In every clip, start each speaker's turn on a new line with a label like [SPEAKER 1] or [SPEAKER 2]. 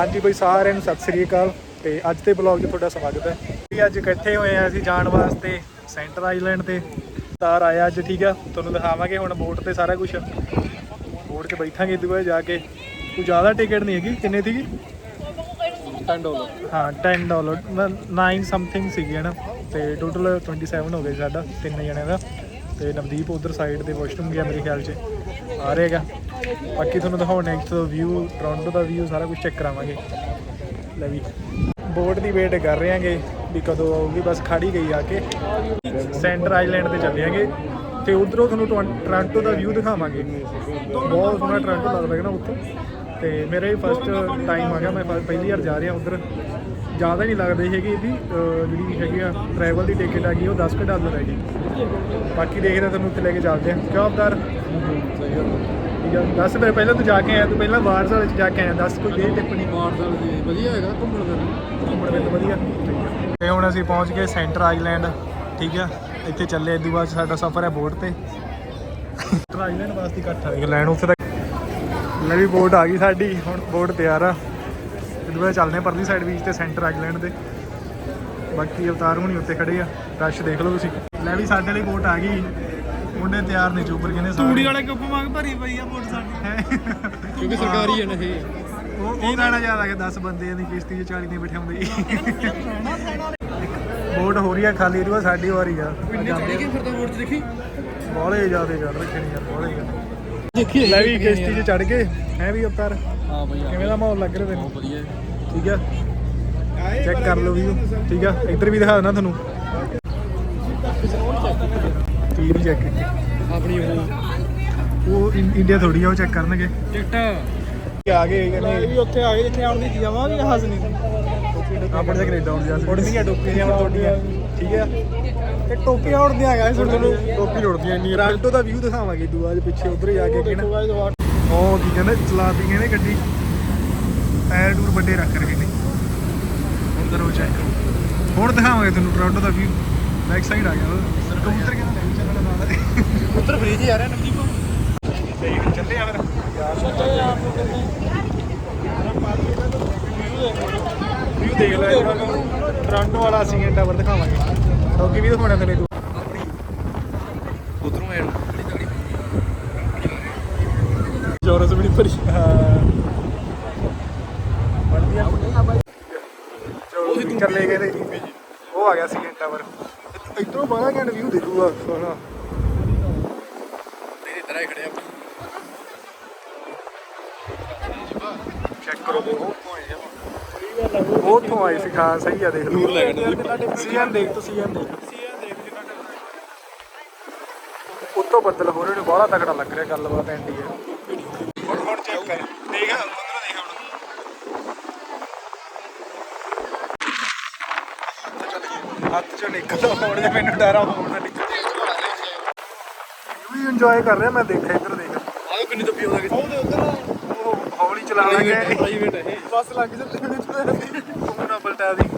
[SPEAKER 1] ਹਾਂਜੀ ਬਈ ਸਾਰਿਆਂ ਨੂੰ ਸਤਿ ਸ੍ਰੀ ਅਕਾਲ ਤੇ ਅੱਜ ਦੇ ਬਲੌਗ 'ਚ ਤੁਹਾਡਾ ਸਵਾਗਤ ਹੈ। ਵੀ ਅੱਜ ਇਕੱਠੇ ਹੋਏ ਆ ਅਸੀਂ ਜਾਣ ਵਾਸਤੇ ਸੈਂਟਰ ਆਈਲੈਂਡ ਤੇ। ਤਾਰ ਆਇਆ ਅੱਜ ਠੀਕ ਆ? ਤੁਹਾਨੂੰ ਦਿਖਾਵਾਂਗੇ ਹੁਣ ਬੋਟ ਤੇ ਸਾਰਾ ਕੁਝ ਬੋਟ 'ਚ ਬੈਠਾਂਗੇ ਬਾਅਦ ਜਾ ਕੇ। ਕੋਈ ਜ਼ਿਆਦਾ ਟਿਕਟ ਨਹੀਂ ਹੈਗੀ। ਕਿੰਨੇ ਸੀਗੀ?
[SPEAKER 2] 10 ਡਾਲਰ
[SPEAKER 1] ਹਾਂ 10 ਡਾਲਰ 9 ਸਮਥਿੰਗ ਸੀਗੀ ਹੈ ਨਾ? ਤੇ ਟੋਟਲ 27 ਹੋ ਗਏ ਸਾਡਾ ਤਿੰਨ ਜਣਿਆਂ ਦਾ। ਤੇ ਨਵਦੀਪ ਉਧਰ ਸਾਈਡ ਤੇ ਵਾਸ਼ਰੂਮ ਗਿਆ ਮੇਰੇ ਖਿਆਲ 'ਚ। ਆ ਰਹੇਗਾ ਬਾਕੀ ਤੁਹਾਨੂੰ ਦਿਖਾਉਣੇ ਇੱਥੋਂ ਵਿਊ ਟੋਰਾਂਟੋ ਦਾ ਵਿਊ ਸਾਰਾ ਕੁਝ ਚੈੱਕ ਕਰਾਵਾਂਗੇ। ਲੈ ਵੀ ਬੋਟ ਦੀ ਵੇਟ ਕਰ ਰਹੇ ਆਂਗੇ ਵੀ ਕਦੋਂ ਆਊਗੀ, ਬਸ ਖੜੀ ਗਈ ਆ ਕੇ। ਸੈਂਟਰ ਆਈਲੈਂਡ ਤੇ ਚੱਲਿਆਂਗੇ ਤੇ ਉਧਰੋਂ ਤੁਹਾਨੂੰ ਟੋਰਨ- ਟੋਰਾਂਟੋ ਦਾ ਵਿਊ ਦਿਖਾਵਾਂਗੇ। ਬਹੁਤ ਸੋਹਣਾ ਟੋਰਾਂਟੋ ਲੱਗਦਾ ਹੈ ਨਾ ਉੱਥੋਂ। ਤੇ ਮੇਰਾ ਹੀ ਫਸਟ ਟਾਈਮ ਆ ਗਿਆ, ਮੈਂ ਫ- ਪਹਿਲੀ ਵਾਰ ਜਾ ਰਿਹਾ ਉਧਰ। ਜ਼ਿਆਦਾ ਨਹੀਂ ਲੱਗਦੀ ਹੈਗੀ ਇਹਦੀ ਜਿਹੜੀ ਹੈਗੀ ਆ ਟਰੈਵਲ ਦੀ ਟਿਕਟ ਹੈਗੀ, ਉਹ 10 ਕੁ ਡਾਲਰ ਹੈਗੀ। ਬਾਕੀ ਦੇਖਦੇ ਹਾਂ, ਤੁਹਾਨੂੰ ਉੱਥੇ ਲੈ ਕੇ ਚੱਲਦੇ ਹਾਂ। ਕਿਉਂ ਅਵਤਾਰ
[SPEAKER 2] ਸਹੀ ਗੱਲ
[SPEAKER 1] ਦੱਸ ਮੇਰੇ ਪਹਿਲਾਂ ਤੂੰ ਜਾ ਕੇ ਆਇਆ ਤੂੰ ਪਹਿਲਾਂ ਬਾਰਸ ਵਾਲੇ ਚ ਜਾ ਕੇ ਆਇਆ ਦੱਸ ਕੋਈ ਦੇ ਟਿੱਪਣੀ
[SPEAKER 2] ਮਾਰਦਲ ਜੀ ਵਧੀਆ ਹੈਗਾ ਘੁੰਮਣ ਫਿਰਨ।
[SPEAKER 1] ਘੁੰਮਣ ਵਿੱਚ ਵਧੀਆ। ਤੇ ਹੁਣ ਅਸੀਂ ਪਹੁੰਚ ਗਏ ਸੈਂਟਰ ਆਈਲੈਂਡ ਠੀਕ ਆ। ਇੱਥੇ ਚੱਲੇ ਇਦੋਂ ਬਾਅਦ ਸਾਡਾ ਸਫ਼ਰ ਹੈ ਬੋਟ ਤੇ। ਸੈਂਟਰ ਆਈਲੈਂਡ ਵਾਸਤੇ ਇਕੱਠ ਆ। ਲੈਣ ਉੱਥੇ ਤੱਕ ਲੈ ਵੀ ਬੋਟ ਆ ਗਈ ਸਾਡੀ ਹੁਣ ਬੋਟ ਤਿਆਰ ਆ। ਇਦੋਂ ਬਾਅਦ ਚੱਲਦੇ ਪਰਲੀ ਸਾਈਡ ਬੀਚ ਤੇ ਸੈਂਟਰ ਆਈਲੈਂਡ ਦੇ। ਬਾਕੀ ਅਵਤਾਰ ਹੁਣੀ ਉੱਤੇ ਖੜੇ ਆ। ਰਸ਼ ਦੇਖ ਲਓ ਤੁਸੀਂ। ਲੈ ਵੀ ਸਾਡੇ ਲਈ ਬੋਟ ਆ ਗਈ। ਮੁੰਡੇ ਤਿਆਰ ਨੇ ਚੂਪਰ ਕਹਿੰਦੇ
[SPEAKER 3] ਤੂੜੀ ਵਾਲੇ ਕੱਪ ਮੰਗ ਭਰੀ ਪਈ ਆ ਮੋਟਰ ਸਾਡੀ
[SPEAKER 2] ਕਿਉਂਕਿ ਸਰਕਾਰੀ ਹੈ ਨਾ ਇਹ।
[SPEAKER 1] ਉਹ ਉਹ ਗਾਣਾ ਯਾਦ ਆ ਗਿਆ 10 ਬੰਦੇ ਦੀ ਕਿਸ਼ਤੀ 'ਚ 40 ਦੇ ਬਿਠਾਉਂਦੇ। ਬੋਟ ਹੋ ਰਹੀ ਆ ਖਾਲੀ ਬਾਅਦ ਸਾਡੀ ਵਾਰੀ ਆ।
[SPEAKER 2] ਜਾਂਦੇ ਕਿ ਫਿਰ ਤਾਂ ਵੋਟ ਚ ਦੇਖੀ?
[SPEAKER 1] ਬੋਲੇ ਜਿਆਦੇ ਚੜ ਰੱਖੇ ਨਹੀਂ ਯਾਰ। ਬੋਲੇ
[SPEAKER 2] ਦੇਖੀ
[SPEAKER 1] ਲੈ ਵੀ ਕਿਸ਼ਤੀ 'ਚ ਚੜ ਗਏ ਹੈ ਵੀ
[SPEAKER 2] ਹਾਂ ਬਈ
[SPEAKER 1] ਕਿਵੇਂ ਦਾ ਮਾਹੌਲ ਲੱਗ ਰਿਹਾ ਤੈਨੂੰ?
[SPEAKER 2] ਬਹੁਤ ਵਧੀਆ।
[SPEAKER 1] ਠੀਕ ਆ? ਚੈੱਕ ਕਰ ਲਓ ਵੀਊ ਠੀਕ ਆ? ਇੱਧਰ ਵੀ ਦਿਖਾ ਦੇਣਾ ਤੁਹਾਨੂੰ। ਕੀ ਵੀ ਚੈੱਕ ਕੀਤੀ।
[SPEAKER 2] ਆਪਣੀ ਉਹ।
[SPEAKER 1] ਇੰਡੀਆ ਥੋੜੀ ਆ ਉਹ ਚੈੱਕ ਕਰਨਗੇ।
[SPEAKER 2] ਟਿਕਟ
[SPEAKER 1] ਆ ਗਏ ਕਹਿੰਦੇ
[SPEAKER 3] ਵੀ ਉੱਥੇ ਆ ਗਏ ਜਿੱਥੇ ਆਉਣ ਦੀ ਜਾਵਾਂਗੇ ਹੱਸ ਨਹੀਂ
[SPEAKER 1] ਆਪਣੇ ਤਾਂ ਕੈਨੇਡਾ ਹੁਣ ਜਾ ਸਕਦੇ ਉੜਦੀਆਂ ਟੋਪੀਆਂ ਤੁਹਾਡੀਆਂ ਠੀਕ ਆ।
[SPEAKER 3] ਤੇ ਟੋਪੀ ਹੈਗਾ
[SPEAKER 1] ਹੁਣ ਤੁਹਾਨੂੰ ਟੋਪੀ ਉੜਦੀਆਂ ਇੰਨੀ ਟੋਰਾਂਟੋ ਦਾ ਵਿਊ ਦਿਖਾਵਾਂਗੇ ਦੂਆ ਦੇ ਪਿੱਛੇ ਉਧਰ ਜਾ ਕੇ ਕਿਹਨਾਂ ਉਹ ਕੀ ਕਹਿੰਦੇ ਚਲਾਤੀ ਕਹਿੰਦੇ ਗੱਡੀ। ਟਾਇਰ ਟੂਰ ਵੱਡੇ ਰੱਖ ਰਹੇ ਨੇ। ਉਧਰ ਉਹ ਚੈੱਕ ਹੁਣ ਦਿਖਾਵਾਂਗੇ ਤੁਹਾਨੂੰ ਟੋਰਾਂਟੋ ਦਾ ਵਿਊ ਬੈਕ ਸਾਈਡ ਆ ਗਿਆ। ਕਬੂਤਰ ਵੀ ਨਾਲ
[SPEAKER 2] ਉੱਤਰ ਫ੍ਰੀਜ ਆ ਰਿਹਾ ਨਵਦੀਪ
[SPEAKER 1] ਸਹੀ ਚੱਲੇ ਆ ਫਿਰ ਵਿਊ ਦੇਖ ਲੈ ਟੋਰਾਂਟੋ ਵਾਲਾ ਸੀਐਨ ਟਾਵਰ ਦਿਖਾਵਾਂਗੇ। ਡੌਗੀ ਵੀ ਦਿਖਾਉਣਾ ਤੇਰੇ ਤੂੰ।
[SPEAKER 2] ਉਧਰੋਂ ਐਡ ਬੜੀ ਤਗੜੀ
[SPEAKER 1] ਜੋਰਸ ਵੀ ਨਹੀਂ ਭਰੀ। ਹਾਂ ਵਧੀਆ ਚਲੋ ਚੱਲੇ ਗਏ ਤੇ ਉਹ ਆ ਗਿਆ ਸੀ ਟਾਵਰ ਇਧਰੋਂ ਬਾਹਲਾ ਘੰਟ ਵਿਊ ਦੇਖੂਗਾ। ਸੋਹਣਾ
[SPEAKER 2] ਤੇਰੇ ਤਰ੍ਹਾਂ ਹੀ ਖੜੇ ਆਪਾਂ
[SPEAKER 1] ਚੈੱਕ ਕਰੋ ਉਹ ਤੋਂ ਆਏ ਸੀ ਹਾਂ ਸਹੀ ਆ ਦੇਖ ਲਓ।
[SPEAKER 2] ਦੂਰ ਲੈ ਗਏ
[SPEAKER 1] ਸੀਐਨ ਦੇਖ ਤੁਸੀਂ ਸੀਐਨ ਦੇਖ। ਉੱਤੋਂ ਬੱਦਲ ਹੋ ਰਹੇ ਨੇ ਬਾਹਲਾ ਤਕੜਾ ਲੱਗ ਰਿਹਾ ਗੱਲਬਾਤ ਐਂਡੀ ਹੈ ਹੁਣ ਹੁਣ ਚੈੱਕ ਕਰ ਦੇਖ ਉਧਰ ਦੇਖ ਹੁਣ ਹੱਥ ਚੋਂ ਨਿਕਲਦਾ ਫੋਨ ਜੇ ਮੈਨੂੰ ਡਰ ਆ ਫੋਨ ਦਾ ਨਿਕਲ। ਵੀ ਇੰਜੋਏ ਕਰ ਰਿਹਾ ਮੈਂ ਦੇਖਿਆ ਇੱਧਰ ਦੇਖ।
[SPEAKER 2] ਆਹ ਕਿੰਨੀ ਤੱਪੀ ਆਉਂਦਾ ਕਿ
[SPEAKER 3] ਉਹਦੇ ਉਧਰ
[SPEAKER 1] ਉਹ ਹੌਲੀ ਚਲਾ ਲੱਗਾ।
[SPEAKER 2] ਪ੍ਰਾਈਵੇਟ ਹੈ
[SPEAKER 3] ਬੱਸ ਲੱਗ ਜਾਂਦੀ
[SPEAKER 1] ਉਹ ਨਾ ਪਲਟਾ ਦੀ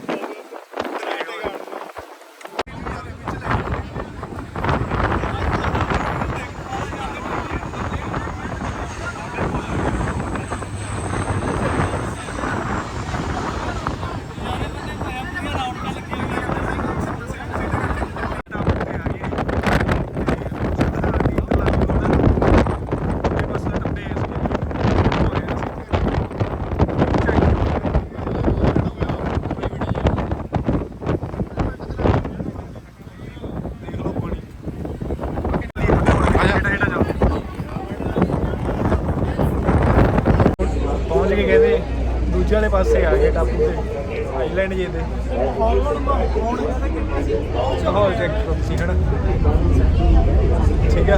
[SPEAKER 1] ਪਹੁੰਚ ਕੇ ਕਹਿੰਦੇ ਦੂਜੇ ਵਾਲੇ ਪਾਸੇ ਆ ਗਏ ਟਾਪੂ ਤੇ ਆਈਲੈਂਡ ਜੇ ਤੇ ਮਾਹੌਲ ਚੈੱਕ ਕਰੋ ਤੁਸੀਂ, ਹਨਾ? ਠੀਕ ਆ?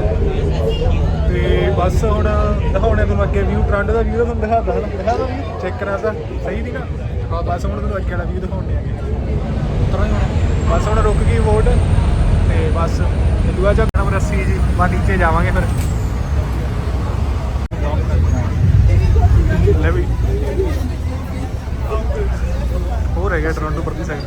[SPEAKER 1] ਤੇ ਬਸ ਹੁਣ ਦਿਖਾਉਣੇ ਤੁਹਾਨੂੰ ਅੱਗੇ ਵਿਊ ਟ੍ਰਾਂਡ ਦਾ ਵਿਊ ਤੁਹਾਨੂੰ ਦਿਖਾਦਾ ਹਨਾ ਦਿਖਾ ਵੀ ਚੈੱਕ ਕਰਾਤਾ ਸਹੀ ਨਹੀਂ ਨਾ ਹਾਂ ਬਸ ਹੁਣ ਤੁਹਾਨੂੰ ਅੱਗੇ ਵਾਲਾ ਵਿਊ ਦਿਖਾਉਣੇ ਆਗੇ ਉਤਰਾਂ ਹੁਣ। ਬਸ ਹੁਣ ਰੁਕ ਗਈ ਵੋਟ, ਤੇ ਬਸ ਦੂਆ ਚੱਕ ਨੰਬਰ 80 ਜੀ ਬਾ ਨੀਚੇ ਜਾਵਾਂਗੇ ਫਿਰ। ਲੈ ਵੀ। ਰਹਿ ਗਿਆ ਟੋਰਾਂਟੋ ਪਰਲੀ ਸਾਈਡ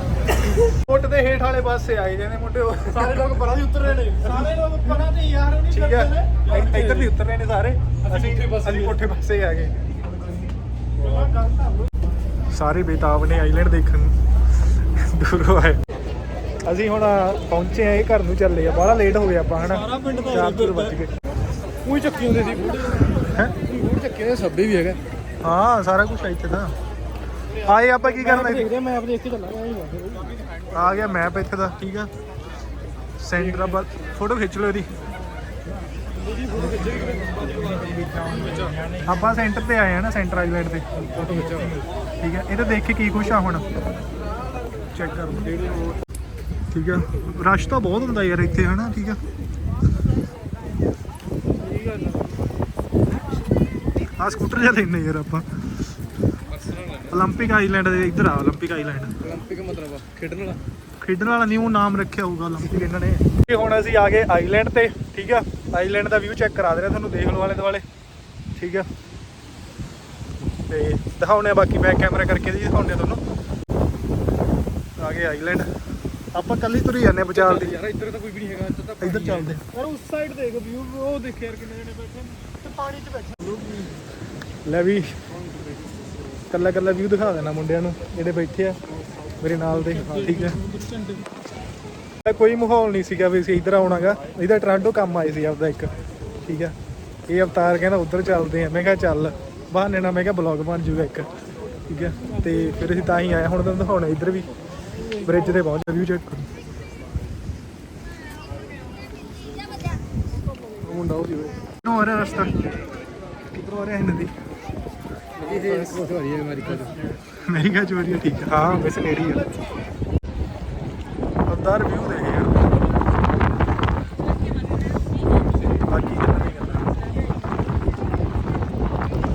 [SPEAKER 1] ਫੁੱਟ ਦੇ ਹੇਠ ਵਾਲੇ ਪਾਸੇ ਆਏ ਜਾਂਦੇ ਮੁੰਡੇ ਉਹ।
[SPEAKER 3] ਸਾਰੇ ਲੋਕ ਪਰਾਂ ਦੀ ਉਤਰ ਰਹੇ ਨੇ। ਸਾਰੇ ਲੋਕ ਪਰਾਂ ਤੇ ਯਾਰ ਉਹ ਨਹੀਂ
[SPEAKER 1] ਇ- ਇੱਧਰ ਵੀ ਉਤਰ ਰਹੇ ਨੇ ਸਾਰੇ। ਅਸੀਂ ਅਸੀਂ ਪੁੱਠੇ ਪਾਸੇ ਆ ਗਏ। ਸਾਰੇ ਬੇਤਾਬ ਨੇ ਆਈਲੈਂਡ ਦੇਖਣ। ਨੂੰ ਦੂਰੋਂ ਆਏ। ਅਸੀਂ ਹੁਣ ਪਹੁੰਚੇ ਆ ਇਹ ਘਰ ਨੂੰ ਚੱਲੇ ਆ। ਬੜਾ ਲੇਟ ਹੋ ਗਿਆ ਆਪਾਂ ਹਨਾ?
[SPEAKER 3] ਸਾਰਾ ਪਿੰਡ ਤਾਂ
[SPEAKER 1] ਚਾਰ ਚੁਰ ਵੱਜ ਗਏ।
[SPEAKER 3] ਉਹੀ ਚੱਕੀ ਹੁੰਦੇ ਸੀ ਫੂਡ
[SPEAKER 1] ਹੈਂ?
[SPEAKER 3] ਫੂਡ ਚੱਕੇ ਦੇ ਸੱਬੇ ਵੀ ਹੈਗਾ।
[SPEAKER 1] ਹਾਂ ਸਾਰਾ ਕੁਝ ਇੱਥੇ ਤਾਂ। ਆਏ ਆਪਾਂ ਕੀ ਕਰਨਾ ਇੱਥੇ?
[SPEAKER 3] ਦੇਖਦੇ ਆ ਮੈਪ ਦੇਖ ਕੇ ਚੱਲਾਂਗੇ
[SPEAKER 1] ਆ ਗਿਆ ਮੈਪ ਇੱਥੇ ਦਾ ਠੀਕ ਆ। ਸੈਂਟਰ ਬਲ ਫੋਟੋ ਖਿੱਚ ਲਓ ਇਹਦੀ। ਆਪਾਂ ਸੈਂਟਰ ਤੇ ਆਏ ਆ ਨਾ ਸੈਂਟਰ ਆਈਲੈਂਡ ਤੇ। ਠੀਕ ਆ ਇਹ ਤਾਂ ਦੇਖ ਕੇ ਕੀ ਕੁਛ ਆ ਹੁਣ। ਚੈੱਕ ਕਰ ਲਓ। ਠੀਕ ਆ ਰਸ਼ ਤਾਂ ਬਹੁਤ ਹੁੰਦਾ ਯਾਰ ਇੱਥੇ ਹਨਾ ਠੀਕ ਆ। ਆ ਸਕੂਟਰ ਜਿਹਾ ਲੈਣੇ ਯਾਰ ਆਪਾਂ। 올림픽 ਆਈਲੈਂਡ ਦੇ ਇੱਧਰ ਆ 올림픽 ਆਈਲੈਂਡ
[SPEAKER 3] 올림픽 ਮਤਲਬ ਖੇਡਣ ਵਾਲਾ
[SPEAKER 1] ਖੇਡਣ ਵਾਲਾ ਨਿਊ ਨਾਮ ਰੱਖਿਆ ਹੋਊਗਾ 올림픽 ਇਹਨਾਂ ਨੇ ਤੇ ਹੁਣ ਅਸੀਂ ਆ ਗਏ ਆਈਲੈਂਡ ਤੇ ਠੀਕ ਆ ਆਈਲੈਂਡ ਦਾ ਵਿਊ ਚੈੱਕ ਕਰਾ ਦੇ ਰਿਹਾ ਤੁਹਾਨੂੰ ਦੇਖ ਲਓ ਆਲੇ ਦੁਆਲੇ ਠੀਕ ਆ ਤੇ ਦਿਖਾਉਣੇ ਆ ਬਾਕੀ ਬੈਕ ਕੈਮਰਾ ਕਰਕੇ ਜੀ ਦਿਖਾਉਣੇ ਆ ਤੁਹਾਨੂੰ ਆ ਗਏ ਆਈਲੈਂਡ ਆਪਾਂ ਕੱਲੀ ਤੁਰੀ ਜਾਂਦੇ ਆ ਵਿਚਾਲ ਦੀ
[SPEAKER 3] ਯਾਰ ਇੱਧਰ ਤਾਂ ਕੋਈ ਵੀ ਨਹੀਂ ਹੈਗਾ ਇੱਧਰ ਤਾਂ
[SPEAKER 1] ਇੱਧਰ ਚੱਲਦੇ
[SPEAKER 3] ਯਾਰ ਉਸ ਸਾਈਡ ਦੇਖ ਵਿਊ ਉਹ ਦੇਖ ਯਾਰ ਕਿੰਨੇ ਜਣੇ ਬੈਠੇ ਨੇ ਤੇ ਪਾਣੀ 'ਚ ਬੈਠੇ
[SPEAKER 1] ਲੈ ਵੀ ਕੱਲਾ ਕੱਲਾ ਵਿਊ ਦਿਖਾ ਦੇਣਾ ਮੁੰਡਿਆਂ ਨੂੰ, ਜਿਹੜੇ ਬੈਠੇ ਆ, ਮੇਰੇ ਨਾਲ ਦੇ, ਠੀਕ ਆ? ਕੋਈ ਮਾਹੌਲ ਨਹੀਂ ਸੀਗਾ ਵੀ ਅਸੀਂ ਇੱਧਰ ਆਉਣਾਗਾ। ਇਹਦਾ ਟ੍ਰਾਂਟੋ ਕੰਮ ਆਏ ਸੀ ਆਪਦਾ ਇੱਕ, ਠੀਕ ਆ? ਇਹ ਅਵਤਾਰ ਕਹਿੰਦਾ ਉੱਧਰ ਚੱਲਦੇ ਆ। ਮੈਂ ਕਿਹਾ ਚੱਲ, ਬਹਾਨੇ ਨਾਲ ਮੈਂ ਕਿਹਾ ਬਲੌਗ ਬਣ ਜੂਗਾ ਇੱਕ, ਠੀਕ ਆ? ਤੇ ਫਿਰ ਅਸੀਂ ਤਾਂ ਹੀ ਆਏ, ਹੁਣ ਤੁਹਾਨੂੰ ਦਿਖਾਉਣਾ ਇੱਧਰ ਵੀ। ਬ੍ਰਿਜ ਤੇ ਪਹੁੰਚ ਵਿਊ ਚੈੱਕ ਕਰੋ। ਮੁੰਡਾ ਉਹ ਜਿਵੇਂ ਨੂੰ ਰਸਤਾ? ਕਿੱਧਰੋਂ ਆ ਰਿਹਾ ਇਹਨਾਂ ਦੀ
[SPEAKER 3] ਇਹ ਬਹੁਤ ਵਾਰੀ ਹੈ ਅਮਰੀਕਾ ਦਾ
[SPEAKER 1] ਅਮਰੀਕਾ ਚ ਵਧੀਆ ਠੀਕ ਆ। ਹਾਂ ਵੈਸੇ ਨੇੜੇ ਹੀ ਆ। ਅੰਦਰ ਵਿਊ ਦੇਖ ਯਾਰ। ਬਾਕੀ ਗੱਲਾਂ ਨਹੀਂ ਕਰਨਾ।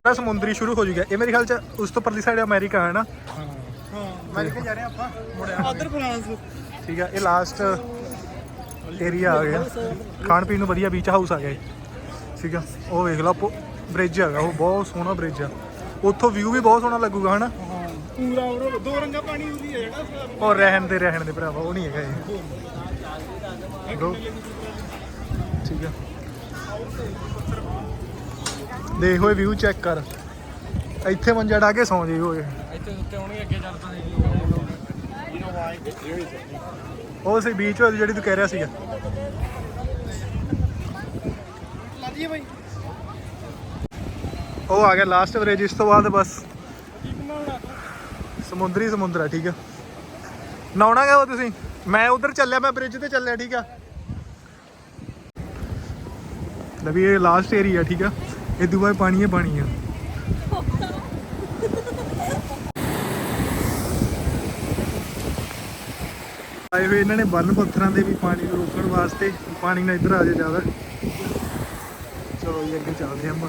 [SPEAKER 1] ਬਸ ਸਮੁੰਦਰੀ ਸ਼ੁਰੂ ਹੋ ਜੂਗਾ। ਇਹ ਮੇਰੇ ਖਿਆਲ ਚ ਉਸ ਤੋਂ ਪਰਲੀ ਸਾਈਡ ਅਮਰੀਕਾ ਹੈ ਨਾ?
[SPEAKER 3] ਹਾਂ
[SPEAKER 1] ਅਮਰੀਕਾ ਜਾ ਰਹੇ ਆਪਾਂ। ਮੁੜਿਆ।
[SPEAKER 3] ਉਧਰ ਫਰਾਂਸ।
[SPEAKER 1] ਠੀਕ ਆ ਇਹ ਲਾਸਟ ਏਰੀਆ ਆ ਗਿਆ। ਖਾਣ ਪੀਣ ਨੂੰ ਵਧੀਆ ਬੀਚ ਹਾਊਸ ਆ ਗਿਆ ਇਹ। ਠੀਕ ਆ ਉਹ ਵੇਖ ਲਾ ਬ੍ਰਿਜ ਹੈਗਾ ਉਹ ਬਹੁਤ ਸੋਹਣਾ ਬ੍ਰਿਜ ਆ। ਉੱਥੋਂ ਵਿਊ ਵੀ ਬਹੁਤ ਸੋਹਣਾ ਲੱਗੂਗਾ ਹਨਾ?
[SPEAKER 3] ਹਾਂ ਪੂਰਾ ਉਹ ਦੋ ਰੰਗਾ ਪਾਣੀ ਹੁੰਦੀ ਹੈ ਜਿਹੜਾ
[SPEAKER 1] ਉਹ ਰਹਿਣ ਦੇ ਰਹਿਣ ਦੇ ਭਰਾਵਾ ਉਹ ਨਹੀਂ ਹੈਗਾ ਇਹ। ਦੋ ਠੀਕ ਆ। ਦੇਖ ਹੋਏ ਵਿਊ ਚੈੱਕ ਕਰ। ਇੱਥੇ ਮੰਜਾ ਢਾ ਕੇ ਸੌਂ ਜਾਈ ਹੋਏ
[SPEAKER 3] ਇੱਥੇ ਉੱਤੇ ਆਉਣਗੇ ਅੱਗੇ ਵਾਈ
[SPEAKER 1] ਉਹ ਸੀ ਬੀਚ ਵਾਲੀ ਜਿਹੜੀ ਤੂੰ ਕਹਿ ਰਿਹਾ ਸੀਗਾ
[SPEAKER 3] ਲਾਦੀਏ ਬਾਈ
[SPEAKER 1] ਉਹ ਆ ਗਿਆ ਲਾਸਟ ਬ੍ਰਿਜ ਇਸ ਤੋਂ ਬਾਅਦ ਬਸ ਸਮੁੰਦਰੀ ਸਮੁੰਦਰ ਆ ਠੀਕ ਆ। ਨਹਾਉਣਾ ਗਾ ਤੁਸੀਂ? ਮੈਂ ਉਧਰ ਚੱਲਿਆ, ਮੈਂ ਬ੍ਰਿਜ ਤੇ ਚੱਲਿਆ, ਠੀਕ ਆ। ਲੈ ਇਹ ਲਾਸਟ ਏਰੀਆ ਠੀਕ ਆ। ਇਹ ਦੁਬਾਰਾ ਪਾਣੀ ਹੈ ਪਾਣੀ ਆ ਆਏ ਹੋਏ ਇਹਨਾਂ ਨੇ ਬੰਨ ਪੱਥਰਾਂ ਦੇ ਵੀ ਪਾਣੀ ਨੂੰ ਰੋਕਣ ਵਾਸਤੇ, ਪਾਣੀ ਨਾ ਇੱਧਰ ਆ ਜਾਏ ਜ਼ਿਆਦਾ। ਚਲੋ ਜੀ, ਅੱਗੇ ਚੱਲਦੇ ਆਪਾਂ।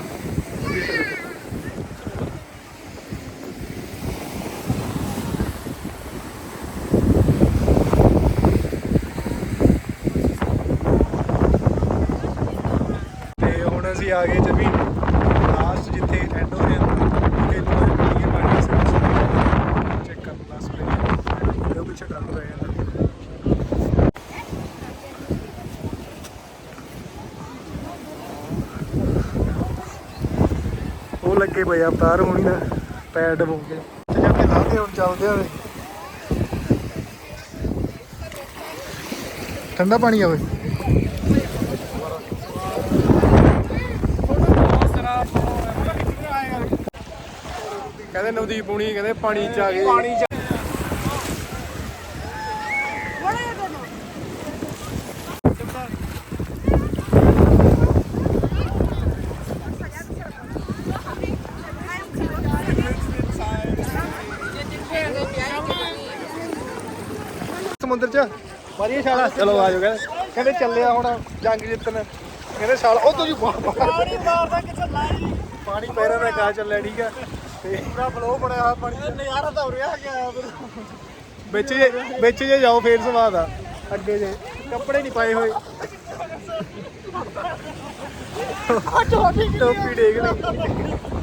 [SPEAKER 1] ਅਸੀਂ ਆ ਗਏ ਜਮੀਨ ਲਾਸਟ ਜਿੱਥੇ ਐਂਡ ਹੋ ਰਿਹਾ ਤੇ ਲੋਕ ਪਾਣੀ ਪਾਣੀ ਸੇ ਚੈੱਕ ਕਰ ਲਾਸਟ ਤੇ ਉਹ ਪਿੱਛੇ ਡਰ ਰਹੇ ਹਨ ਉਹ ਲੱਗੇ ਪਏ ਹੋਣੀ ਨਾ ਪੈਰ ਡਬੋ ਕੇ। ਤੇ ਜਾ ਕੇ ਲਾਦੇ ਹੁਣ ਚੱਲਦੇ ਆ ਠੰਡਾ ਪਾਣੀ ਆਵੇ ਓਏ।
[SPEAKER 3] ਕਹਿੰਦੇ ਨਵਦੀਪ ਹੁਣੀ ਕਹਿੰਦੇ ਪਾਣੀ ਚ ਆ ਗਏ। ਪਾਣੀ ਚ
[SPEAKER 1] ਸਮੁੰਦਰ ਚ ਮਾਰੀਏ ਛਾਲਾ ਚਲੋ ਆ ਜਾਓ ਕਹਿੰਦੇ ਕਹਿੰਦੇ ਚੱਲਿਆ ਹੁਣ ਜੰਗ ਜਿੱਤਣ। ਕਹਿੰਦੇ ਛਾਲ ਉਹ ਤੁਸੀਂ ਪਾਣੀ
[SPEAKER 3] ਮਾਰਦਾ ਕਿੱਥੇ ਲਾਈ
[SPEAKER 1] ਪਾਣੀ ਪੈਰਾਂ ਦਾ ਕਾ ਚੱਲਿਆ ਠੀਕ ਆ। ਤੇ
[SPEAKER 3] ਪੂਰਾ ਫਲੋ ਬਣਿਆ ਹੋਇਆ ਪਾਣੀ ਦਾ। ਨਜ਼ਾਰਾ ਤਾਂ ਉਰਿਆ ਗਿਆ ਫਿਰ।
[SPEAKER 1] ਵਿੱਚ ਜੇ ਵਿੱਚ ਜੇ ਜਾਓ ਫੇਰ ਸਵਾਦ ਆ। ਅੱਗੇ ਜੇ। ਕੱਪੜੇ ਨਹੀਂ ਪਾਏ ਹੋਏ। ਟੋਪੀ ਡੇਗ ਲਈ।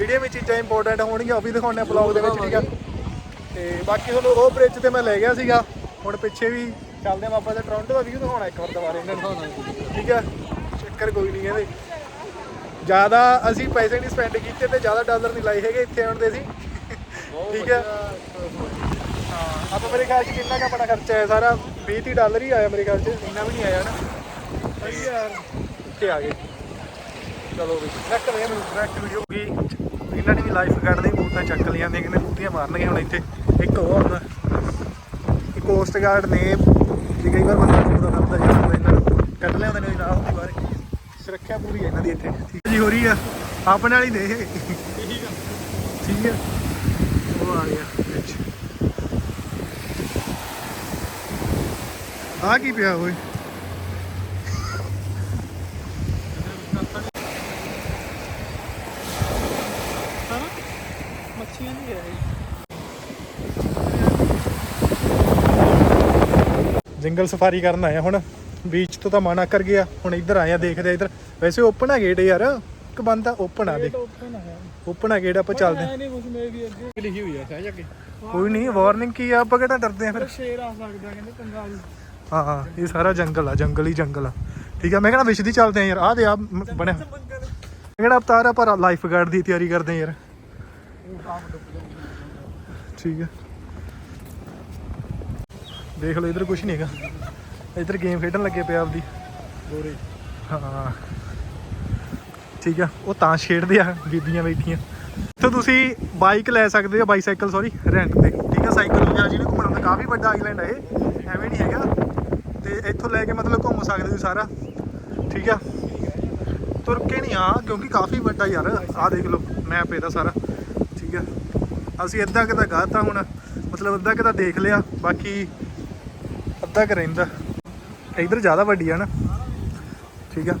[SPEAKER 1] ਜਿਹੜੀਆਂ ਵੀ ਚੀਜ਼ਾਂ ਇੰਪੋਰਟੈਂਟ ਹੋਣਗੀਆਂ ਉਹ ਵੀ ਦਿਖਾਉਣੇ ਆ ਬਲੌਗ ਦੇ ਵਿੱਚ, ਠੀਕ ਆ? ਤੇ ਬਾਕੀ ਤੁਹਾਨੂੰ ਉਹ ਬ੍ਰਿਜ ਤੇ ਮੈਂ ਲੈ ਗਿਆ ਸੀਗਾ। ਹੁਣ ਪਿੱਛੇ ਵੀ ਚੱਲਦੇ ਆ ਵਾਪਸ ਟੋਰਾਂਟੋ ਦਾ ਵੀਊ ਦਿਖਾਉਣਾ ਇੱਕ ਵਾਰ ਦੁਬਾਰਾ। ਇਹਨਾਂ ਠੀਕ ਆ? ਚੱਕਰ ਕੋਈ ਨਹੀਂ ਇਹਦੇ। ਜ਼ਿਆਦਾ ਅਸੀਂ ਪੈਸੇ ਨਹੀਂ ਸਪੈਂਡ ਕੀਤੇ ਤੇ ਜ਼ਿਆਦਾ ਡਾਲਰ ਨਹੀਂ ਲਾਏ ਹੈਗੇ ਇੱਥੇ ਆਉਣ ਦੇ ਸੀ ਠੀਕ ਹੈ ਹਾਂ, ਆਪਾਂ ਮੇਰੇ ਖਿਆਲ 'ਚ ਕਿੰਨਾ ਕਾ ਬੜਾ ਖਰਚਾ ਆਇਆ ਸਾਰਾ? 20 30 ਡਾਲਰ ਹੀ ਆਇਆ ਮੇਰੇ ਖਿਆਲ 'ਚ, ਇੰਨਾ ਵੀ ਨਹੀਂ ਆਇਆ ਨਾ। ਸਹੀ ਯਾਰ। ਇੱਥੇ ਆ ਗਏ। ਚਲੋ ਵੀ ਨੈਕਸਟ ਵੇ ਮੈਨੂੰ ਨੈਕਸਟ ਵੀਡੀਓ ਕੀ ਇਹਨਾਂ ਨੇ ਵੀ ਲਾਈਫ ਗਾਰਡ ਦੇ ਬੂਟਾਂ ਚੱਕ ਲਿਆਂ ਨੇ, ਕਿਨੇ ਬੂਟੀਆਂ ਮਾਰਨਗੇ ਹੁਣ ਇੱਥੇ। ਇੱਕ ਹੋਰ ਆਉਂਦਾ ਇੱਕ ਕੋਸਟ ਗਾਰਡ ਨੇ ਵੀ ਕਈ ਵਾਰ ਬੰਦਾ ਫੋਟੋ ਕਰਦਾ ਜਾਂਦਾ ਇਹਨਾਂ ਨੂੰ ਕੱਢ ਲਿਆਉਂਦੇ ਨੇ ਨਾਲ ਹੁੰਦੀ ਬਾਰੇ ਸੁਰੱਖਿਆ ਪੂਰੀ ਹੈ ਇਹਨਾਂ ਦੀ ਇੱਥੇ। ਠੀਕ ਜੀ ਹੋ ਰਹੀ ਆ, ਆਪਣੇ ਵਾਲੀ ਨੇ ਇਹ ਠੀਕ ਹੈ ਉਹ ਆ ਗਿਆ ਵਿੱਚ। ਆ ਕੀ ਪਿਆ ਓਏ
[SPEAKER 3] ਮੱਛੀਆਂ ਨਹੀਂ ਹੈ
[SPEAKER 1] ਜੰਗਲ ਸਫਾਰੀ ਕਰਨ ਆਇਆ ਹੁਣ। ਬੀਚ ਤੋਂ ਤਾਂ ਮਨਾ ਕਰ ਗਿਆ। ਹੁਣ ਇੱਧਰ ਆਇਆ ਦੇਖਦੇ ਆ ਇੱਧਰ। ਵੈਸੇ ਓਪਨ ਆ ਗੇਟ ਯਾਰ। ਇੱਕ ਬੰਦ ਓਪਨ ਆ ਦੇਖ।
[SPEAKER 3] ਓਪਨ
[SPEAKER 1] ਆ ਗੇਟ ਆਪਾਂ ਚੱਲਦੇ
[SPEAKER 3] ਲਿਖੀ ਹੋਈ ਸਹਿਜ ਅੱਗੇ
[SPEAKER 1] ਕੋਈ ਨਹੀਂ ਵਾਰਨਿੰਗ ਕੀ ਆ? ਆਪਾਂ ਕਿਹੜਾ ਡਰਦੇ ਆ ਫਿਰ?
[SPEAKER 3] ਸ਼ੇਰ ਆ ਸਕਦਾ ਕਹਿੰਦੇ ਕੰਗਾਰੂ
[SPEAKER 1] ਹਾਂ ਹਾਂ ਇਹ ਸਾਰਾ ਜੰਗਲ ਆ ਜੰਗਲ ਹੀ ਜੰਗਲ ਆ। ਠੀਕ ਆ ਮੈਂ ਕਹਿੰਦਾ ਵਿਸ਼ ਦੀ ਚੱਲਦੇ ਆ ਯਾਰ। ਆਹ ਦੇ ਆ ਬਣਿਆ। ਮੈਂ ਕਹਿੰਦਾ ਅਵਤਾਰ ਆ ਪਰ ਲਾਈਫ ਗਾਰਡ ਦੀ ਤਿਆਰੀ ਕਰਦੇ ਆ ਯਾਰ। ਠੀਕ ਆ। ਦੇਖ ਲਓ ਇਧਰ ਕੁਝ ਨਹੀਂ ਹੈਗਾ। ਇਧਰ ਗੇਮ ਖੇਡਣ ਲੱਗੇ ਪਿਆ ਆਪਦੀ।
[SPEAKER 3] ਗੋਰੇ।
[SPEAKER 1] ਹਾਂ। ਠੀਕ ਆ ਉਹ ਤਾਂ ਛੇੜਦੇ ਆ ਬੀਬੀਆਂ ਬੈਠੀਆਂ। ਇੱਥੋਂ ਤੁਸੀਂ ਬਾਈਕ ਲੈ ਸਕਦੇ ਹੋ ਬਾਈਸਾਈਕਲ ਸੌਰੀ ਰੈਂਟ ਤੇ। ਠੀਕ ਆ ਸਾਈਕਲ ਵਗੈਰਾ ਜਿਹਨੇ ਘੁੰਮਣ ਦਾ ਕਾਫੀ ਵੱਡਾ ਆਈਲੈਂਡ ਹੈ ਇਹ। ਐਵੇਂ ਨਹੀਂ ਹੈਗਾ। ਤੇ ਇੱਥੋਂ ਲੈ ਕੇ ਮਤਲਬ ਘੁੰਮ ਸਕਦੇ ਹੋ ਸਾਰਾ। ਠੀਕ ਆ। ਤੁਰ ਕੇ ਨਹੀਂ ਆ ਕਿਉਂਕਿ ਕਾਫੀ ਵੱਡਾ ਯਾਰ। ਆ ਦੇਖ ਲਓ ਮੈਪ ਇਹਦਾ ਸਾਰਾ। ਠੀਕ ਆ। ਅਸੀਂ ਅੱਧਾ ਕਿਤਾ ਗਾਤਾ ਹੁਣ। ਮਤਲਬ ਅੱਧਾ ਕਿਤਾ ਦੇਖ ਲਿਆ। ਬਾਕੀ ਅੱਧਾ ਕੁ ਰਹਿੰਦਾ। ਇਧਰ ਜ਼ਿਆਦਾ ਵੱਡੀ ਆ ਨਾ। ਠੀਕ ਆ।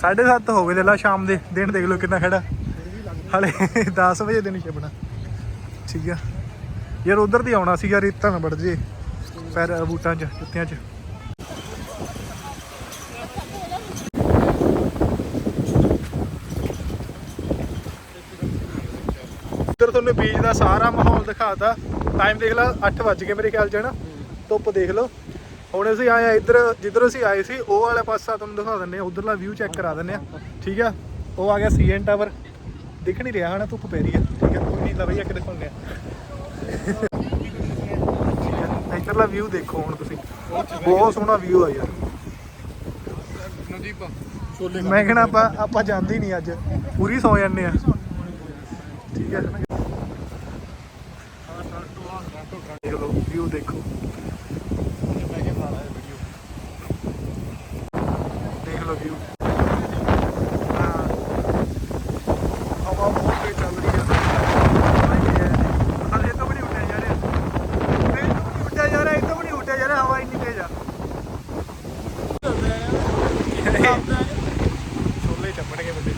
[SPEAKER 1] ਸਾਢੇ ਸੱਤ ਹੋ ਗਏ ਦੇ ਲਾ ਸ਼ਾਮ ਦੇ। ਦਿਨ ਦੇਖ ਲਓ ਕਿੰਨਾ ਖੜਾ। ਹਲੇ 10 ਵਜੇ ਦਿਨ ਛਪਣਾ। ਠੀਕ ਆ। ਯਾਰ ਉਧਰ ਦੀ ਆਉਣਾ ਸੀਗਾ ਰੇਤਾ ਨਾ ਵੜ ਜੇ ਪੈਰ ਬੂਟਾਂ 'ਚ, ਜੁੱਤਿਆਂ 'ਚ ਇੱਧਰ ਤੁਹਾਨੂੰ ਬੀਚ ਦਾ ਸਾਰਾ ਮਾਹੌਲ ਦਿਖਾਤਾ। ਟਾਈਮ ਦੇਖ ਲਾ 8 ਵੱਜ ਗਏ ਮੇਰੇ ਖਿਆਲ 'ਚ ਹੈ ਨਾ ਧੁੱਪ ਦੇਖ ਲਓ। ਹੁਣ ਅਸੀਂ ਆਏ ਆ ਇੱਧਰ, ਜਿੱਧਰ ਅਸੀਂ ਆਏ ਸੀ, ਉਹ ਵਾਲਾ ਪਾਸਾ ਤੁਹਾਨੂੰ ਦਿਖਾ ਦਿੰਨੇ ਆ। ਉਧਰਲਾ ਵਿਊ ਚੈੱਕ ਕਰਾ ਦਿੰਨੇ ਆ। ਠੀਕ ਆ? ਉਹ ਆ ਗਿਆ ਸੀਐਨ ਟਾਵਰ ਦਿਖ ਨਹੀਂ ਰਿਹਾ, ਹਨਾ? ਧੁੱਪ ਪੈ ਰਹੀ ਆ। ਠੀਕ ਆ? ਕੋਈ ਨਹੀਂ, ਲਵਈਆ ਕਿ ਦਿਖਾਉਂਦੇ ਆ। ਠੀਕ ਆ? ਇੱਧਰਲਾ ਵਿਊ ਦੇਖੋ ਹੁਣ ਤੁਸੀਂ। ਬਹੁਤ ਸੋਹਣਾ ਵਿਊ ਆ ਯਾਰ।
[SPEAKER 3] ਨਦੀਪ
[SPEAKER 1] ਮੈਂ ਕਹਿਣਾ, ਆਪਾਂ ਆਪਾਂ ਜਾਂਦੇ ਨਹੀਂ ਅੱਜ। ਪੂਰੀ ਸੌ ਜਾਂਦੇ ਆ। ਠੀਕ ਹੈ ਦੇਖ ਲਓ ਵਿਊ ਦੇਖੋ ਦੇਖ ਲਓ ਵਿਊ ਹਵਾ ਬਹੁਤ ਤੇਜ਼ ਚੱਲ ਰਹੀ ਹੈ ਹਾਲੇ ਤੋਂ ਵੀ ਨਹੀਂ ਉੱਡਿਆ ਜਾ ਰਿਹਾ ਇਹ ਤੋਂ ਵੀ ਨਹੀਂ ਉੱਡਿਆ ਜਾ ਜਾ ਰਿਹਾ ਹਵਾ ਇੰਨੀ ਤੇਜ਼ ਆ। ਛੋਲੇ ਚੱਪਣਗੇ ਬੰਦੇ।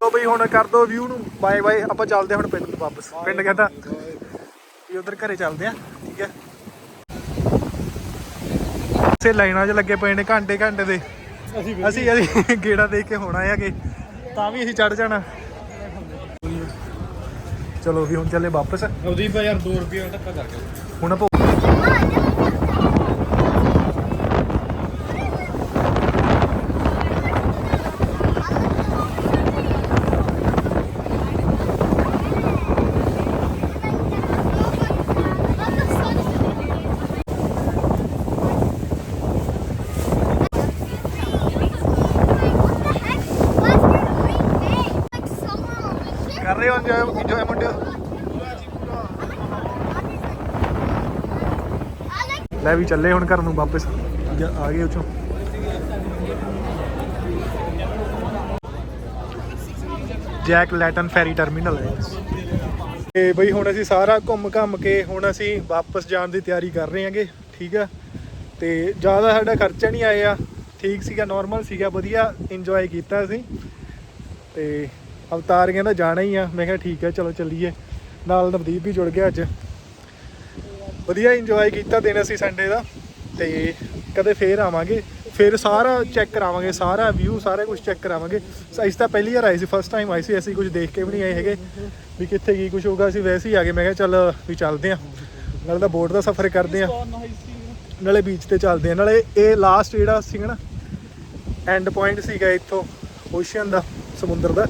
[SPEAKER 1] ਤੋ ਬਈ ਹੁਣ ਕਰ ਦੋ ਵਿਊ ਨੂੰ। ਬਾਏ ਬਾਏ ਆਪਾਂ ਚੱਲਦੇ ਹਾਂ ਹੁਣ ਪਿੰਡ ਨੂੰ ਵਾਪਸ। ਪਿੰਡ ਕਹਿੰਦਾ ਵੀ ਉਧਰ ਘਰੇ ਚੱਲਦੇ ਆ ਠੀਕ ਹੈ। ਸੇ ਲਾਈਨਾਂ 'ਚ ਲੱਗੇ ਪਏ ਨੇ ਘੰਟੇ ਘੰਟੇ ਦੇ।
[SPEAKER 3] ਅਸੀਂ
[SPEAKER 1] ਅਸੀਂ ਅਸੀਂ ਗੇੜਾ ਦੇ ਕੇ ਹੋਣਾ ਆ ਤਾਂ ਵੀ ਅਸੀਂ ਚੜ ਜਾਣਾ। ਚਲੋ ਵੀ ਹੁਣ ਚੱਲੇ ਵਾਪਸ।
[SPEAKER 3] ਨਵਦੀਪ ਯਾਰ 2 ਰੁਪਏ ਧੱਕਾ ਕਰ ਗਿਆ
[SPEAKER 1] ਹੁਣ ਆਪਾਂ ਕਰ ਰਹੇ ਹੋ ਇੰਜੋਏ ਇੰਜੋਏ ਮੁੰਡਿਓ ਲੈ ਵੀ ਚੱਲੇ ਹੁਣ ਘਰ ਨੂੰ ਵਾਪਸ। ਆ ਗਏ ਉਚੋਂ ਜੈਕ ਲੈਟਨ ਫੈਰੀ ਟਰਮੀਨਲ ਹੈ। ਤੇ ਬਈ ਹੁਣ ਅਸੀਂ ਸਾਰਾ ਘੁੰਮ ਘੰਮ ਕੇ ਹੁਣ ਅਸੀਂ ਵਾਪਸ ਜਾਣ ਦੀ ਤਿਆਰੀ ਕਰ ਰਹੇ ਹਾਂਗੇ, ਠੀਕ ਆ? ਤੇ ਜ਼ਿਆਦਾ ਸਾਡਾ ਖਰਚਾ ਨਹੀਂ ਆਇਆ। ਠੀਕ ਸੀਗਾ ਨਾਰਮਲ ਸੀਗਾ, ਵਧੀਆ ਇੰਜੋਏ ਕੀਤਾ ਅਸੀਂ। ਤੇ ਅਵਤਾਰ ਕਹਿੰਦਾ ਜਾਣਾ ਹੀ ਆ। ਮੈਂ ਕਿਹਾ ਠੀਕ ਆ, ਚਲੋ ਚੱਲੀਏ। ਨਾਲ ਨਵਦੀਪ ਵੀ ਜੁੜ ਗਿਆ ਅੱਜ। ਵਧੀਆ ਇੰਜੋਏ ਕੀਤਾ ਦਿਨ ਅਸੀਂ ਸੰਡੇ ਦਾ। ਤੇ ਕਦੇ ਫੇਰ ਆਵਾਂਗੇ ਫਿਰ ਸਾਰਾ ਚੈੱਕ ਕਰਾਵਾਂਗੇ ਸਾਰਾ ਵਿਊ ਸਾਰਾ ਕੁਝ ਚੈੱਕ ਕਰਾਵਾਂਗੇ। ਅਸੀਂ ਤਾਂ ਪਹਿਲੀ ਵਾਰ ਆਏ ਸੀ ਫਸਟ ਟਾਈਮ ਆਏ ਸੀ ਅਸੀਂ ਕੁਝ ਦੇਖ ਕੇ ਵੀ ਨਹੀਂ ਆਏ ਹੈਗੇ। ਵੀ ਕਿੱਥੇ ਕੀ ਕੁਝ ਹੋਊਗਾ ਅਸੀਂ ਵੈਸੇ ਹੀ ਆ ਗਏ। ਮੈਂ ਕਿਹਾ ਚੱਲ ਵੀ ਚੱਲਦੇ ਆ ਨਾਲੇ ਤਾਂ ਬੋਟ ਦਾ ਸਫ਼ਰ ਕਰਦੇ ਆ ਨਾਲੇ ਬੀਚ ਤੇ ਚੱਲਦੇ ਆ ਨਾਲੇ ਇਹ ਲਾਸਟ ਜਿਹੜਾ ਸੀਗਾ ਨਾ ਐਂਡ ਪੁਆਇੰਟ ਸੀਗਾ ਇੱਥੋਂ ਓਸ਼ੀਅਨ ਦਾ ਸਮੁੰਦਰ ਦਾ।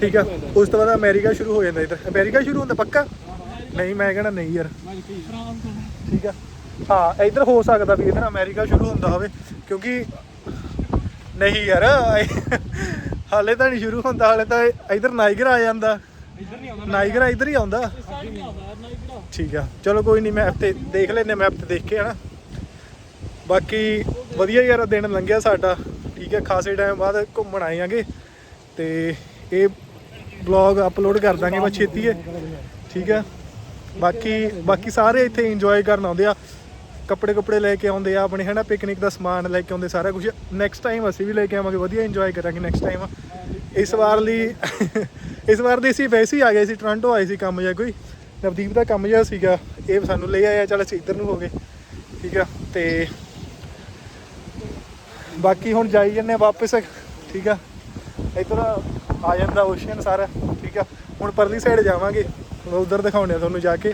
[SPEAKER 1] ਠੀਕ ਆ? ਉਸ ਤੋਂ ਬਾਅਦ ਅਮਰੀਕਾ ਸ਼ੁਰੂ ਹੋ ਜਾਂਦਾ ਇੱਧਰ। ਅਮਰੀਕਾ ਸ਼ੁਰੂ ਹੁੰਦਾ ਪੱਕਾ? ਨਹੀਂ ਮੈਂ ਕਹਿਣਾ ਨਹੀਂ ਯਾਰ। ਠੀਕ ਆ। ਹਾਂ ਇੱਧਰ ਹੋ ਸਕਦਾ ਵੀ ਇੱਧਰ ਅਮਰੀਕਾ ਸ਼ੁਰੂ ਹੁੰਦਾ ਹੋਵੇ ਕਿਉਂਕਿ ਨਹੀਂ ਯਾਰ ਹਾਲੇ ਤਾਂ ਨਹੀਂ ਸ਼ੁਰੂ ਹੁੰਦਾ ਹਾਲੇ ਤਾਂ ਇੱਧਰ ਨਾਈਗਰ ਆ ਜਾਂਦਾ।
[SPEAKER 3] ਇੱਧਰ ਨਹੀਂ ਆਉਂਦਾ
[SPEAKER 1] ਨਾਈਗਰਾ। ਇੱਧਰ ਹੀ ਆਉਂਦਾ। ਠੀਕ ਆ। ਚਲੋ ਕੋਈ ਨਹੀਂ ਮੈਪ ਤੇ ਦੇਖ ਲੈਨੇ ਮੈਪ ਤੇ ਦੇਖ ਕੇ ਹਨਾ। ਬਾਕੀ ਵਧੀਆ ਯਾਰ ਦਿਨ ਲੰਘਿਆ ਸਾਡਾ। ਠੀਕ ਹੈ ਖਾਸੇ ਟਾਈਮ ਬਾਅਦ ਘੁੰਮਣ ਆਏ ਆਂਗੇ। ਤੇ ਇਹ ਵਲੌਗ ਅਪਲੋਡ ਕਰ ਦਾਂਗੇ ਮੈਂ ਛੇਤੀ ਹੈ। ਠੀਕ ਹੈ ਬਾਕੀ ਬਾਕੀ ਸਾਰੇ ਇੱਥੇ ਇੰਜੋਏ ਕਰਨ ਆਉਂਦੇ ਆ। ਕੱਪੜੇ ਕੱਪੜੇ ਲੈ ਕੇ ਆਉਂਦੇ ਆ, ਆਪਣੇ ਹਨਾ ਪਿਕਨਿਕ ਦਾ ਸਮਾਨ ਲੈ ਕੇ ਆਉਂਦੇ, ਸਾਰਾ ਕੁਝ। ਨੈਕਸਟ ਟਾਈਮ ਅਸੀਂ ਵੀ ਲੈ ਕੇ ਆਵਾਂਗੇ, ਵਧੀਆ ਇੰਜੋਏ ਕਰਾਂਗੇ ਨੈਕਸਟ ਟਾਈਮ ਇਸ ਵਾਰ ਲਈ, ਇਸ ਵਾਰ ਦੇ ਅਸੀਂ ਵੈਸੇ ਹੀ ਆ ਗਏ ਸੀ ਟੋਰਾਂਟੋ ਆਏ ਸੀ ਕੰਮ ਜਿਹਾ ਕੋਈ। ਨਵਦੀਪ ਦਾ ਕੰਮ ਜਿਹਾ ਸੀਗਾ, ਇਹ ਸਾਨੂੰ ਲੈ ਆਇਆ, ਚਲ ਅਸੀਂ ਇੱਧਰ ਨੂੰ ਹੋ ਗਏ। ਠੀਕ ਆ, ਤੇ ਬਾਕੀ ਹੁਣ ਜਾਈ ਜੰਨੇ ਵਾਪਸ, ਠੀਕ ਆ। ਇੱਧਰ ਆ ਜਾਂਦਾ ਓਸ਼ੀਅਨ ਸਾਰਾ, ਠੀਕ ਆ। ਹੁਣ ਪਰਲੀ ਸਾਈਡ ਜਾਵਾਂਗੇ। ਉਧਰ ਦਿਖਾਉਣੇ ਆ ਤੁਹਾਨੂੰ ਜਾ ਕੇ।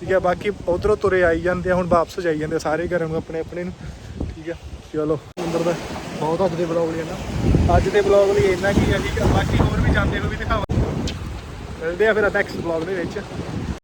[SPEAKER 1] ਠੀਕ ਹੈ ਬਾਕੀ ਉਧਰੋਂ ਤੁਰੇ ਆਈ ਜਾਂਦੇ ਆ, ਹੁਣ ਵਾਪਸ ਜਾਈ ਜਾਂਦੇ ਆ ਸਾਰੇ ਘਰਾਂ ਨੂੰ ਆਪਣੇ ਆਪਣੇ ਨੂੰ। ਠੀਕ ਆ, ਚਲੋ, ਅੰਦਰ ਦਾ ਬਹੁਤ ਅੱਜ ਦੇ ਬਲੌਗ ਲਈ ਨਾ। ਅੱਜ ਦੇ ਬਲੌਗ ਲਈ ਇੰਨਾ ਕੀ ਆ, ਠੀਕ ਆ, ਬਾਕੀ ਹੋਰ ਵੀ ਜਾਂਦੇ ਹੋ ਵੀ ਦਿਖਾਵਾਂ ਮਿਲਦੇ ਆ ਫਿਰ ਨੈਕਸਟ ਬਲੌਗ ਦੇ ਵਿੱਚ।